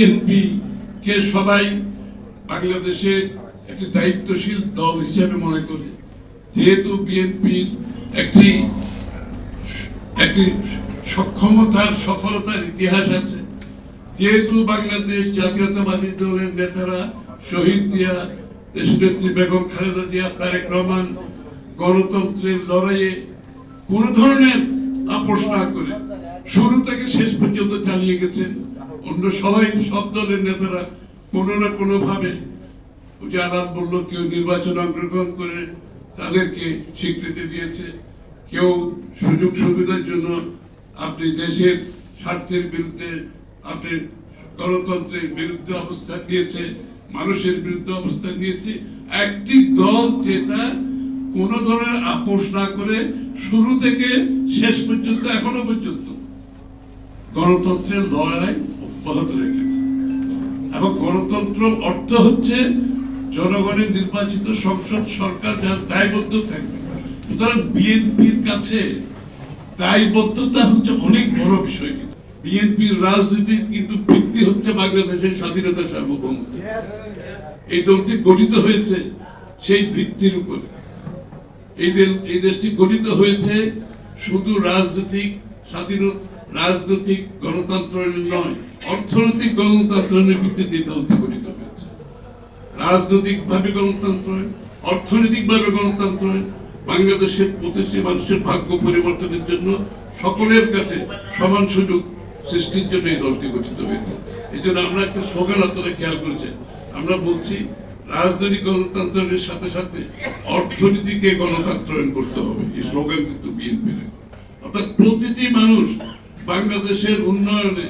BNP কে সবাই বাংলাদেশের একটি দায়িত্বশীল দল হিসেবে মনে করে। যেহেতু বিএনপির একটি একটি সক্ষমতার সফলতার ইতিহাস আছে, যেহেতু বাংলাদেশ জাতীয়তাবাদী দলের নেতারা শহীদ জিয়া, দেশনেত্রী বেগম খালেদা জিয়া, তারেক রহমান গণতন্ত্রের লড়াইয়ে কোন ধরনের আপোষ না করে শুরু থেকে শেষ পর্যন্ত চালিয়ে গেছেন অন্য সবাই সব দলের নেতারা কোনো না কোনো ভাবে আলাপ বলল, কেউ নির্বাচন অংশগ্রহণ করে তাদেরকে স্বীকৃতি দিয়েছে। কেউ সুযোগ সুবিধার জন্য আপনি দেশের স্বার্থের বিরুদ্ধে, আপনি গণতন্ত্রের বিরুদ্ধে অবস্থান নিয়েছে, মানুষের বিরুদ্ধে অবস্থান নিয়েছে। একটি দল যেটা কোন ধরনের আপোষ না করে শুরু থেকে শেষ পর্যন্ত, এখনও পর্যন্ত গণতন্ত্রের লড়াই অব্যাহত রেখেছে এবং গণতন্ত্র অর্থ হচ্ছে জনগণের নির্বাচিত সংসদ সরকার যার দায়বদ্ধ থাকবে। সুতরাং বিএনপির কাছে দায়বদ্ধতা হচ্ছে অনেক বড় বিষয় কিন্তু। বিএনপির রাজনীতির কিন্তু ভিত্তি হচ্ছে বাংলাদেশের স্বাধীনতা সার্বভৌমত্ব। এই দলটি গঠিত হয়েছে সেই ভিত্তির উপরে। এই দেশটি গঠিত হয়েছে শুধু রাজনৈতিক স্বাধীনতা রাজনৈতিক গণতন্ত্রের নয় অর্থনৈতিক গণতন্ত্রের ভিত্তিতে দলটি গঠিত হয়েছে। রাজনৈতিক ভাবে গণতন্ত্র অর্থনৈতিক ভাবে গণতন্ত্র, বাংলাদেশের প্রতিষ্ঠী মানুষের ভাগ্য পরিবর্তনের জন্য সকলের কাছে সমান সুযোগ সৃষ্টির জন্য এই দলটি গঠিত হয়েছে। এই জন্য আমরা একটা স্লোগান আপনারা খেয়াল করেছেন আমরা বলছি, রাজনৈতিক গণতন্ত্রের সাথে সাথে অর্থনীতিকে গণতন্ত্রায়ন করতে হবে। এই স্লোগান কিন্তু বিএনপির অর্থাৎ প্রতিটি মানুষ বাংলাদেশের উন্নয়নে,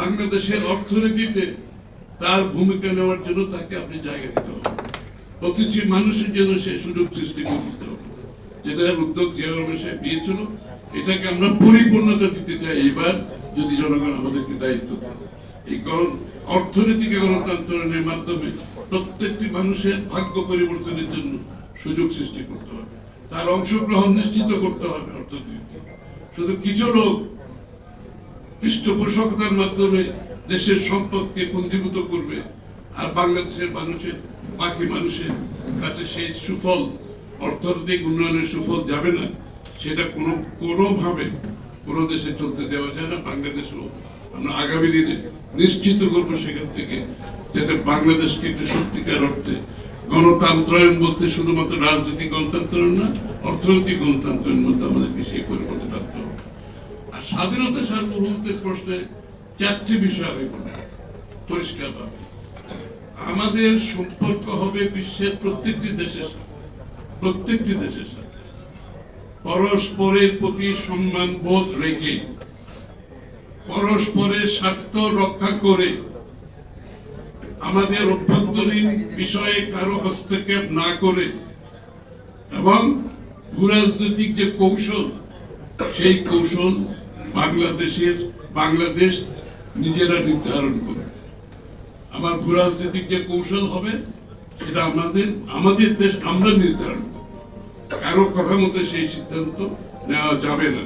বাংলাদেশের অর্থনীতিতে তার ভূমিকা নেওয়ার জন্য তাকে আপনি জায়গা দিতে হবে। প্রতিটি মানুষের জন্য সে সুযোগ সৃষ্টি করে দিতে হবে। যেটা উদ্যোগ যেভাবে সে দিয়েছিল এটাকে আমরা পরিপূর্ণতা দিতে চাই এবার, যদি জনগণ আমাদেরকে দায়িত্ব দেয়। এই অর্থনীতিকে গণতন্ত্রের মাধ্যমে প্রত্যেকটি মানুষের ভাগ্য পরিবর্তনের জন্য সুযোগ সৃষ্টি করতে হবে। তার অংশগ্রহণ নিশ্চিত করতে হবে অর্থনীতি শুধু কিছু লোক পৃষ্ঠপোষকতার মাধ্যমে দেশের সম্পদকে পুঞ্জীভূত করবে আর বাংলাদেশের মানুষের, বাকি মানুষের কাছে সেই সুফল, অর্থনৈতিক উন্নয়নের সুফল যাবে না। সেটা কোনো, কোনোভাবে কোনো দেশে চলতে দেওয়া যায় না। বাংলাদেশও আমরা আগামী দিনে নিশ্চিত করব সেখান থেকে যাতে বাংলাদেশকে একটু সত্যিকার অর্থে গণতন্ত্রায়ন বলতে শুধুমাত্র রাজনৈতিক গণতন্ত্রায়ন না, অর্থনৈতিক গণতন্ত্রের মধ্যে আমাদেরকে সেই পরিবর্তন আনতে হবে। স্বাধীনতা সার্বভৌমত্বের প্রশ্নে চারটি বিষয় আমি বলি, পরিষ্কারভাবে। আমাদের সম্পর্ক হবে বিশ্বের প্রত্যেকটি দেশের সাথে, প্রত্যেকটি দেশের সাথে। পরস্পরের প্রতি সম্মান বোধ রেখে, পরস্পরের স্বার্থ রক্ষা করে আমাদের অভ্যন্তরীণ বিষয়ে কারও হস্তক্ষেপ না করে এবং ভূরাজনৈতিক যে কৌশল, সেই কৌশল বাংলাদেশের বাংলাদেশ নিজেরা নির্ধারণ করবে আমার ভূরাজনৈতিক যে কৌশল হবে, সেটা আমাদের আমাদের দেশ আমরা নির্ধারণ করব কারও কথা মতো সেই সিদ্ধান্ত নেওয়া যাবে না।